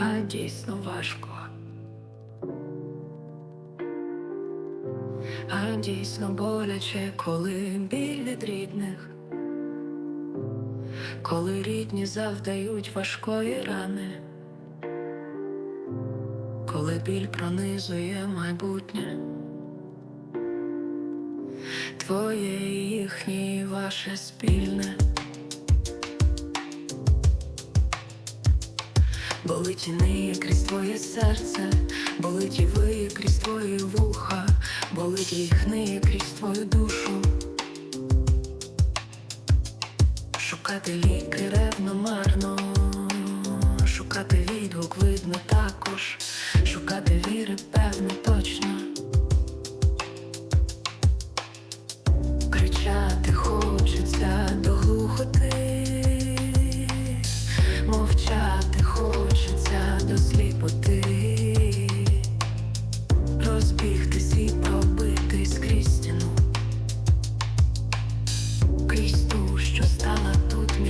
а дійсно важко. А дійсно боляче, коли біль від рідних, коли рідні завдають важкої рани, коли біль пронизує майбутнє. Твоє їхнє, і ваше спільне. Болить і ниє крізь твоє серце, болить і виє крізь твої вуха, болить і хниє крізь твою душу. Шукати ліки ревно марно, шукати відгук видно також, шукати віри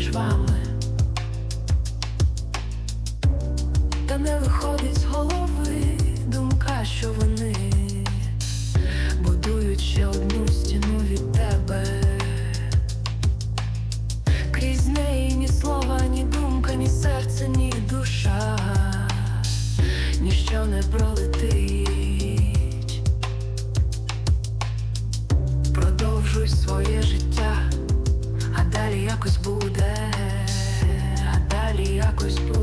між вами, та не виходить з голови думка, що вони будують ще одну стіну від тебе. Крізь неї ні слова, ні думка, ні серце, ні душа, ніщо не пролетить. Продовжуй своє життя, далі якось буде, а далі якось буде.